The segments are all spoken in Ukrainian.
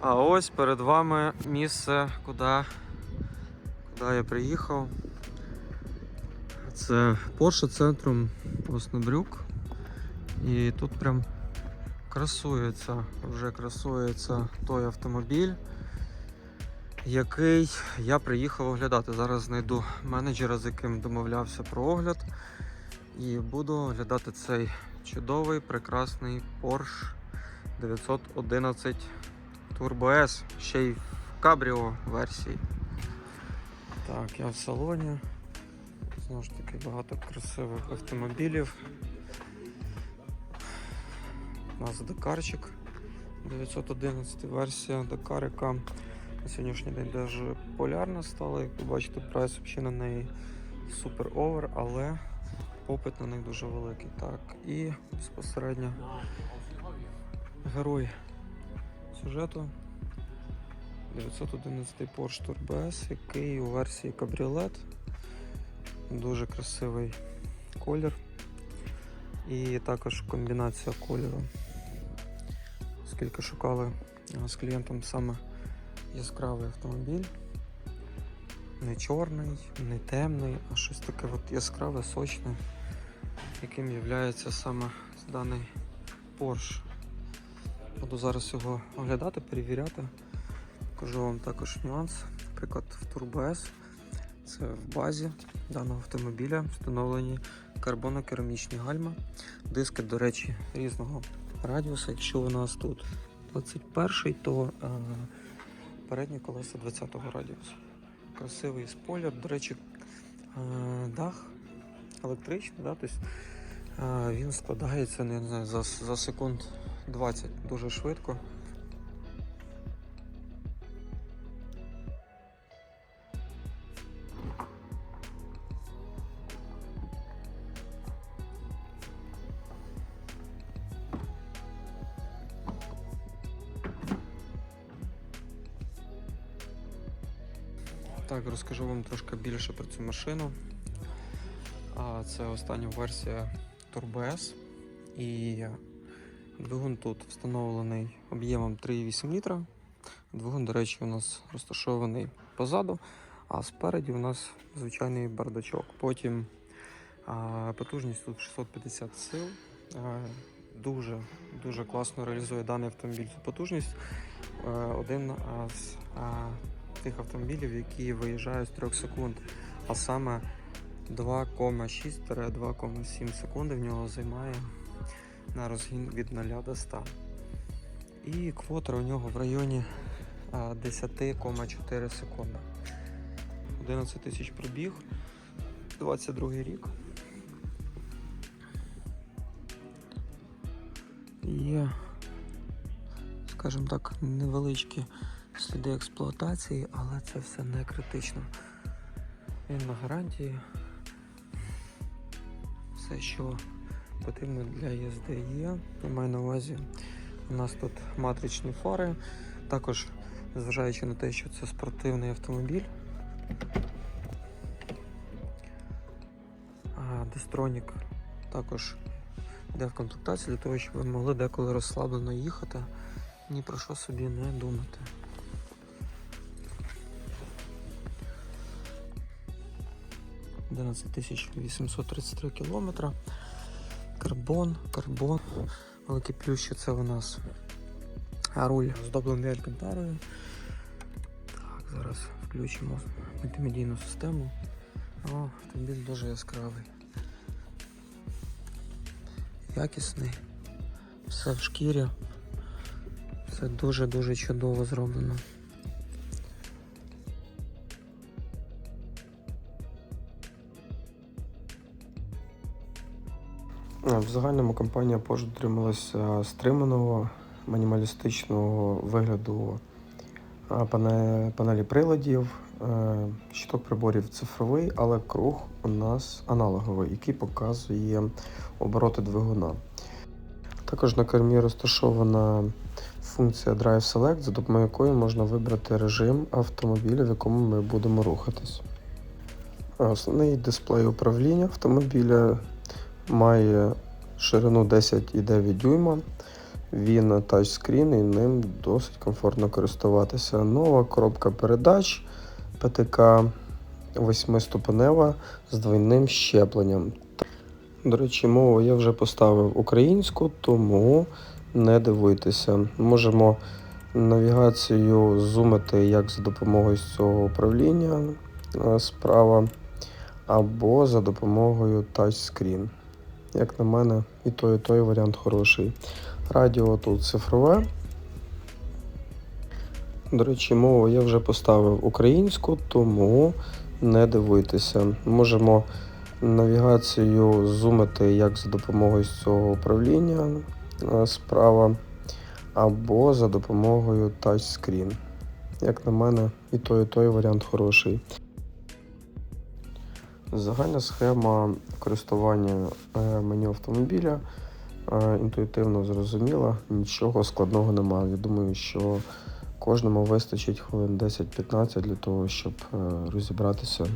А ось перед вами місце, куди, куди я приїхав. Це Porsche центром Оснобрюк. І тут прям красується, вже красується той автомобіль, який я приїхав оглядати. Зараз знайду менеджера, з яким домовлявся про огляд. І буду оглядати цей чудовий, прекрасний Porsche 911 Turbo S, ще й в кабріо версії. Так, я в салоні. Знову ж таки багато красивих автомобілів. У нас Дакарчик 911 версія Дакар, яка на сьогоднішній день дуже полярна стала. Як ви бачите, прайс взагалі на неї супер овер, але попит на них дуже великий. Так, і безпосередньо герой сюжету 911 Porsche Turbo який у версії кабріолет. Дуже красивий колір. І також комбінація кольору. Оскільки шукали е, з клієнтом саме яскравий автомобіль. Не чорний, не темний, а щось таке от яскраве, сочне, яким є саме даний Porsche. Буду зараз його оглядати, перевіряти. Покажу вам також нюанс. Наприклад, в S це в базі даного автомобіля встановлені карбонокерамічні гальма. Диски, до речі, різного радіуса. Якщо у нас тут 21 то е, передні колеса 20-го радіусу. Красивий спойлер. До речі, е, дах електричний, да? тобто, е, він складається не знаю, за, за секунд 20 дуже швидко. Так, розкажу вам трошки більше про цю машину. Це остання версія Turbo S. І двигун тут встановлений об'ємом 3,8 літра. Двигун, до речі, у нас розташований позаду, а спереді у нас звичайний бардачок. Потім потужність тут 650 сил. Дуже дуже класно реалізує даний автомобіль цю потужність. А, один з тих автомобілів, які виїжджають з 3 секунд, а саме 2,6-2,7 секунди в нього займає на розгін від 0 до 100. І квотер у нього в районі 10,4 секунди. 11 тисяч пробіг, 22 рік. Є, скажімо так, невеличкі сліди експлуатації, але це все не критично. Він на гарантії. Все, що потрібно для їзди є. Я маю на увазі, у нас тут матричні фари. Також, зважаючи на те, що це спортивний автомобіль. Дестронік також йде в комплектації для того, щоб ви могли деколи розслаблено їхати, ні про що собі не думати. тисяч 833 кілометра. Карбон, карбон. Великий плюс, що це у нас руль здоблений алькантарою. Так, зараз включимо мультимедійну систему. О, автомобіль дуже яскравий. Якісний. Все в шкірі. Все дуже-дуже чудово зроблено. В загальному компанія Porsche дотрималася стриманого, мінімалістичного вигляду панелі приладів. Е, Щиток приборів цифровий, але круг у нас аналоговий, який показує обороти двигуна. Також на кермі розташована функція Drive Select, за допомогою якої можна вибрати режим автомобіля, в якому ми будемо рухатись. Основний дисплей управління автомобіля має ширину 10,9 дюйма, Він тачскрін і ним досить комфортно користуватися. Нова коробка передач ПТК 8-ступенева з двойним щепленням. До речі, мову я вже поставив українську, тому не дивуйтеся. Можемо навігацію зумити як за допомогою цього управління справа, або за допомогою тачскрін. Як на мене, і той, і той варіант хороший. Радіо тут цифрове. До речі, мову я вже поставив українську, тому не дивуйтеся. Можемо навігацію зумити як за допомогою цього управління е, справа, або за допомогою тачскрін. Як на мене, і той, і той варіант хороший. Загальна схема користування е, меню автомобіля е, інтуїтивно зрозуміла, нічого складного немає. Я думаю, що кожному вистачить хвилин 10-15 для того, щоб е, розібратися,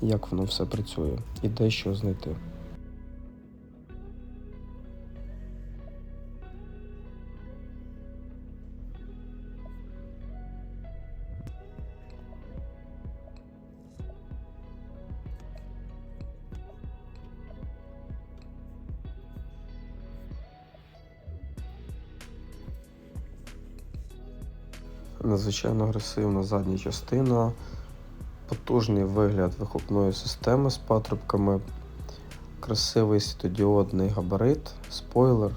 як воно все працює і де що знайти. Надзвичайно агресивна задня частина, потужний вигляд вихлопної системи з патрубками, красивий світодіодний габарит, спойлер.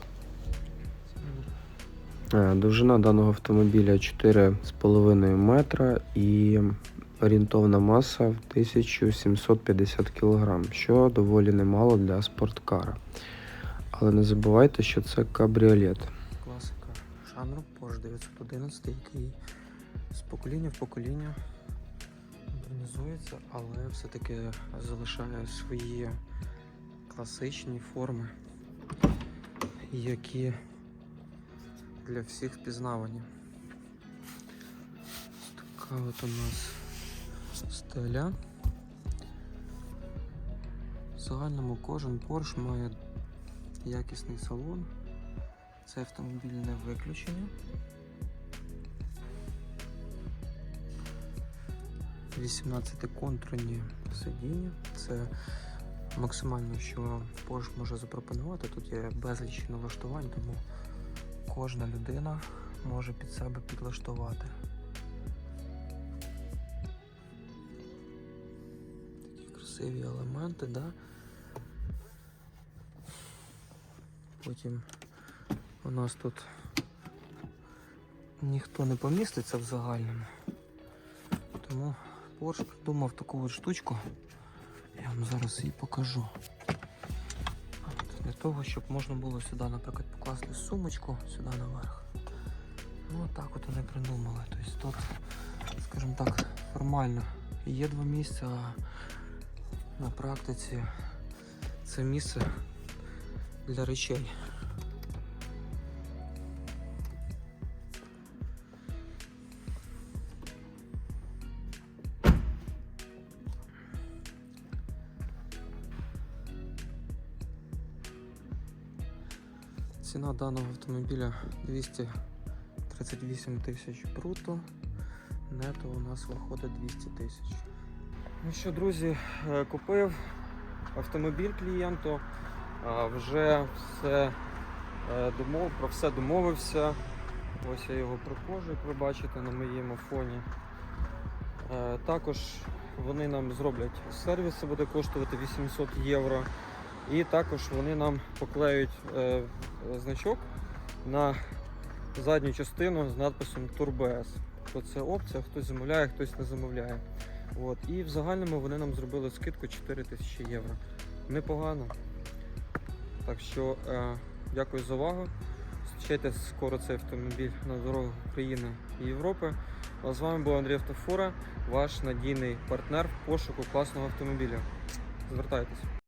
Е, Довжина даного автомобіля 4,5 метра і орієнтовна маса в 1750 кг, що доволі немало для спорткара. Але не забувайте, що це кабріолет. Жанру Porsche 911, який з покоління в покоління модернізується, але все-таки залишає свої класичні форми, які для всіх впізнавані. Така от у нас стеля. В загальному кожен Porsche має якісний салон. Цей автомобіль не виключення. 18 контурні сидіння. Це максимально, що Porsche може запропонувати. Тут є безліч налаштувань, тому кожна людина може під себе підлаштувати. Такі красиві елементи, да? Потім у нас тут ніхто не поміститься в загальному. Тому Porsche придумав таку от штучку. Я вам зараз її покажу. Для того, щоб можна було сюди, наприклад, покласти сумочку сюди наверх. Ну так от вони придумали. Тобто тут, скажімо так, формально є два місця, а на практиці це місце для речей. Ціна даного автомобіля 238 тисяч бруто. Нето у нас виходить 200 тисяч. Ну що, друзі, е, купив автомобіль клієнту. Вже все е, домов, про все домовився. Ось я його проходжу, як ви бачите на моєму фоні. Е, Також вони нам зроблять сервіс, буде коштувати 800 євро. І також вони нам поклеють е, значок на задню частину з надписом Turbo-S. То це опція, хтось замовляє, хтось не замовляє. От. І в загальному вони нам зробили скидку 4000 євро. Непогано. Так що е, дякую за увагу. Зустрічайте скоро цей автомобіль на дорогах України і Європи. А з вами був Андрій Автофора, ваш надійний партнер в пошуку класного автомобіля. Звертайтесь.